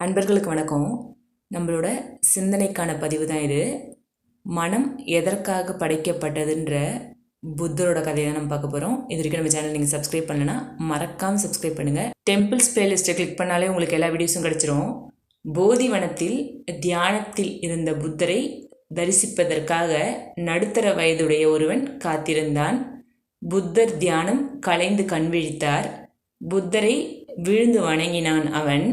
அன்பர்களுக்கு வணக்கம். நம்மளோட சிந்தனைக்கான பதிவு தான் இது. மனம் எதற்காக படைக்கப்பட்டதுன்ற புத்தரோட கதையை தான் நம்ம பார்க்க போகிறோம் இது வரைக்கும் நம்ம சேனல் நீங்கள் சப்ஸ்கிரைப் பண்ணலன்னா மறக்காமல் சப்ஸ்கிரைப் பண்ணுங்கள் டெம்பிள்ஸ் பிளேலிஸ்ட்டை கிளிக் பண்ணாலே உங்களுக்கு எல்லா வீடியோஸும் கிடச்சிரும். போதிவனத்தில் தியானத்தில் இருந்த புத்தரை தரிசிப்பதற்காக நடுத்தர வயதுடைய ஒருவன் காத்திருந்தான். புத்தர் தியானம் கலைந்து கண்விழித்தார் புத்தரை விழுந்து வணங்கினான் அவன்.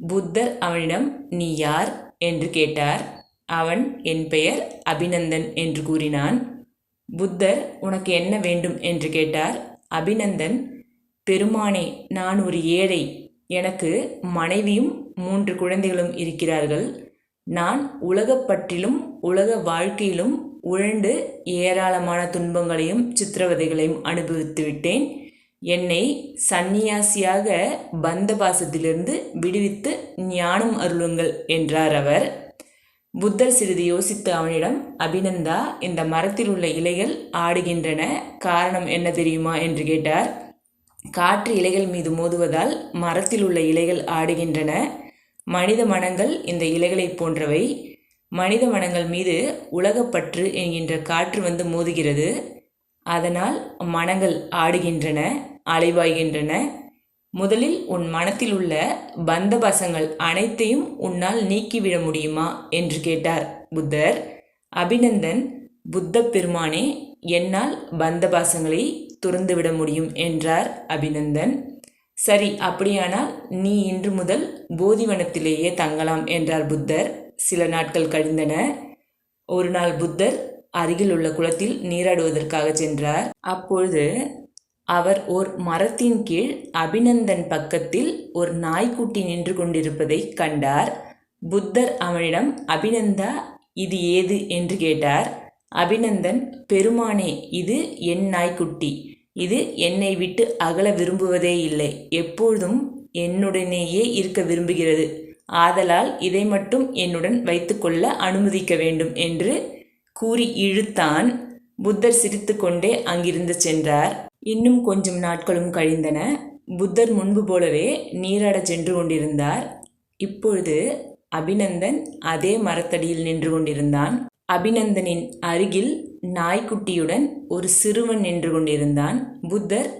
புத்தர் அவனிடம் நீ யார்? என்று கேட்டார். அவன் என் பெயர் அபிநந்தன் என்று கூறினான். புத்தர் உனக்கு என்ன வேண்டும்? என்று கேட்டார். அபிநந்தன் பெருமானே நான் ஒரு ஏழை. எனக்கு மனைவியும் மூன்று குழந்தைகளும் இருக்கிறார்கள். நான் உலகப்பற்றிலும் உலக வாழ்க்கையிலும் உழண்டு ஏராளமான துன்பங்களையும் சித்திரவதைகளையும் அனுபவித்து விட்டேன் என்னை சந்நியாசியாக பந்தபாசத்திலிருந்து விடுவித்து ஞானம் அருளுங்கள் என்றார் அவர். புத்தர் சிறிது யோசித்து அவனிடம் அபிநந்தா இந்த மரத்தில் உள்ள இலைகள் ஆடுகின்றன. காரணம் என்ன தெரியுமா? என்று கேட்டார். காற்று இலைகள் மீது மோதுவதால் மரத்தில் உள்ள இலைகள் ஆடுகின்றன. மனித மனங்கள் இந்த இலைகளைப் போன்றவை. மனித மனங்கள் மீது உலகப்பற்று என்கின்ற காற்று வந்து மோதுகிறது. அதனால் மனங்கள் ஆடுகின்றன. அலைவாய்கின்றன. முதலில் உன் மனத்தில் உள்ள பந்தபாசங்கள் அனைத்தையும் உன்னால் நீக்கிவிட முடியுமா? என்று கேட்டார் புத்தர். அபிநந்தன் புத்த பெருமானே என்னால் பந்தபாசங்களை துறந்துவிட முடியும் என்றார் அபிநந்தன். சரி அப்படியானால் நீ இன்று முதல் போதிவனத்திலேயே தங்கலாம் என்றார் புத்தர். சில நாட்கள் கழிந்தன. ஒரு நாள் புத்தர் அருகில் உள்ள குளத்தில் நீராடுவதற்காக சென்றார். அப்பொழுது அவர் ஓர் மரத்தின் கீழ் அபிநந்தன் பக்கத்தில் ஒரு நாய்க்குட்டி நின்று கொண்டிருப்பதை கண்டார். புத்தர் அவனிடம் அபிநந்தா இது ஏது? என்று கேட்டார். அபிநந்தன் பெருமானே இது என் நாய்க்குட்டி. இது என்னை விட்டு அகல விரும்புவதே இல்லை. எப்பொழுதும் என்னுடனேயே இருக்க விரும்புகிறது. ஆதலால் இதை மட்டும் என்னுடன் வைத்துக்கொள்ள அனுமதிக்க வேண்டும் என்று கூறி இழுத்தான். புத்தர் சிரித்துக்கொண்டே அங்கிருந்து சென்றார். இன்னும் கொஞ்சம் நாட்களும் கழிந்தன. புத்தர் முன்பு போலவே நீராட சென்று கொண்டிருந்தார். இப்பொழுது அபிநந்தன் அதே மரத்தடியில் நின்று கொண்டிருந்தான். அபிநந்தனின் அருகில் நாய்க்குட்டியுடன் ஒரு சிறுவன் நின்று கொண்டிருந்தான். புத்தர்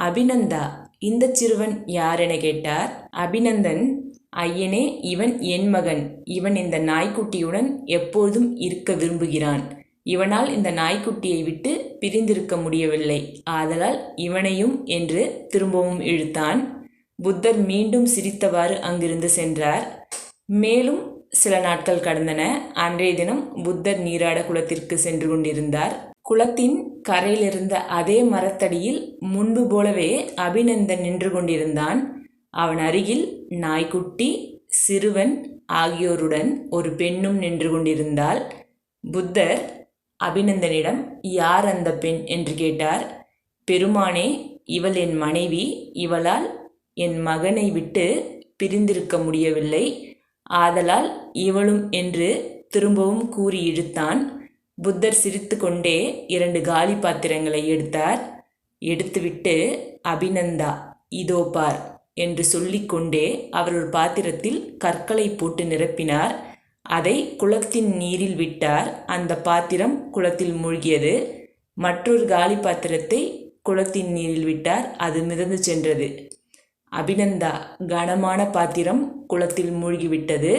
அபிநந்தா இந்த சிறுவன் யார் என கேட்டார். அபிநந்தன் ஐயனே இவன் என் மகன். இவன் இந்த நாய்க்குட்டியுடன் எப்போதும் இருக்க விரும்புகிறான். இவனால் இந்த நாய்க்குட்டியை விட்டு பிரிந்திருக்க முடியவில்லை. ஆதலால் இவனையும் என்று திரும்பவும் இழுத்தான். புத்தர் மீண்டும் சிரித்தவாறு அங்கிருந்து சென்றார். மேலும் சில நாட்கள் கடந்தன. அன்றைய தினம் புத்தர் நீராட குளத்திற்கு சென்று கொண்டிருந்தார். குளத்தின் கரையிலிருந்த அதே மரத்தடியில் முன்பு போலவே அபிநந்தன் நின்று கொண்டிருந்தான். அவன் அருகில் நாய்க்குட்டி சிறுவன் ஆகியோருடன் ஒரு பெண்ணும் நின்று கொண்டிருந்தாள். புத்தர் அபிநந்தனிடம் யார் அந்த பெண்? என்று கேட்டார். பெருமானே இவள் என் மனைவி. இவளால் என் மகனை விட்டு பிரிந்திருக்க முடியவில்லை. ஆதலால் இவளும் என்று திரும்பவும் கூறி இழுத்தான். புத்தர் சிரித்து கொண்டே இரண்டு காலி பாத்திரங்களை எடுத்தார். எடுத்துவிட்டு அபிநந்தா இதோ பார் என்று சொல்லிக்கொண்டே அவர் ஒரு பாத்திரத்தில் கற்களை போட்டு நிரப்பினார். அதை குளத்தின் நீரில் விட்டார். அந்த பாத்திரம் குளத்தில் மூழ்கியது. மற்றொரு காலி பாத்திரத்தை குளத்தின் நீரில் விட்டார். அது மிதந்து சென்றது. அபிநந்தா கனமான பாத்திரம் குளத்தில் மூழ்கிவிட்டது.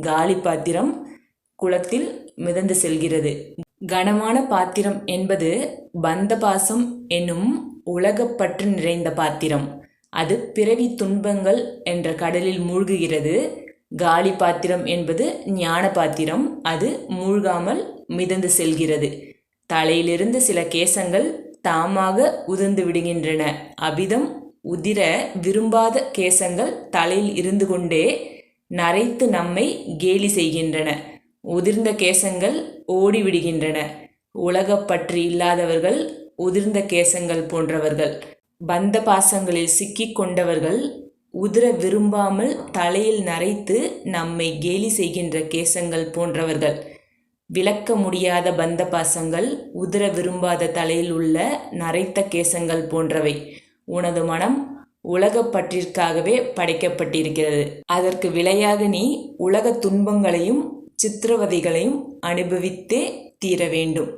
காலி பாத்திரம் குளத்தில் மிதந்து செல்கிறது. கனமான பாத்திரம் என்பது பந்தபாசம் என்னும் உலகப்பற்று நிறைந்த பாத்திரம். அது பிறவி துன்பங்கள் என்ற கடலில் மூழ்குகிறது. காலி பாத்திரம் என்பது ஞான பாத்திரம் அது மூழ்காமல் மிதந்து செல்கிறது. தலையிலிருந்து சில கேசங்கள் தாமாக உதிர்ந்து விடுகின்றன. அபிதம் உதிர விரும்பாத கேசங்கள் தலையில் இருந்து கொண்டே நரைத்து நம்மை கேலி செய்கின்றன. உதிர்ந்த கேசங்கள் ஓடிவிடுகின்றன உலகப்பற்று இல்லாதவர்கள் உதிர்ந்த கேசங்கள் போன்றவர்கள். பந்த பாசங்களில் சிக்கிக் கொண்டவர்கள் உதிர விரும்பாமல் தலையில் நரைத்து நம்மை கேலி செய்கின்ற கேசங்கள் போன்றவர்கள். விளக்க முடியாத பந்த பாசங்கள் உதிர விரும்பாத தலையில் உள்ள நரைத்த கேசங்கள் போன்றவை உனது மனம் உலகப்பற்றிற்காகவே படைக்கப்பட்டிருக்கிறது. அதற்கு விலையாக நீ உலக துன்பங்களையும் சித்திரவதைகளையும் அனுபவித்தே தீர வேண்டும்.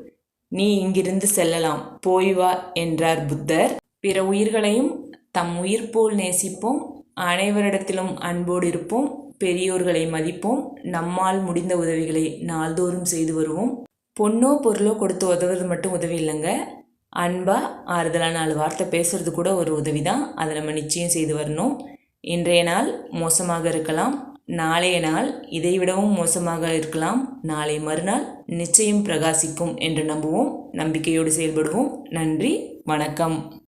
நீ இங்கிருந்து செல்லலாம். போய் வா என்றார் புத்தர். பிற உயிர்களையும் தம் உயிர் போல் நேசிப்போம். அனைவரிடத்திலும் அன்போடு இருப்போம். பெரியோர்களை மதிப்போம். நம்மால் முடிந்த உதவிகளை நாள்தோறும் செய்து வருவோம். பொண்ணோ பொருளோ கொடுத்து உதவுறது மட்டும் உதவி இல்லைங்க. அன்பா ஆறுதலாக நாலு வார்த்தை பேசுறது கூட ஒரு உதவி தான் அதை நம்ம நிச்சயம் செய்து வரணும். இன்றைய நாள் மோசமாக இருக்கலாம். நாளைய நாள் இதைவிடவும் மோசமாக இருக்கலாம். நாளை மறுநாள் நிச்சயம் பிரகாசிக்கும் என்று நம்புவோம். நம்பிக்கையோடு செயல்படுவோம். நன்றி. வணக்கம்.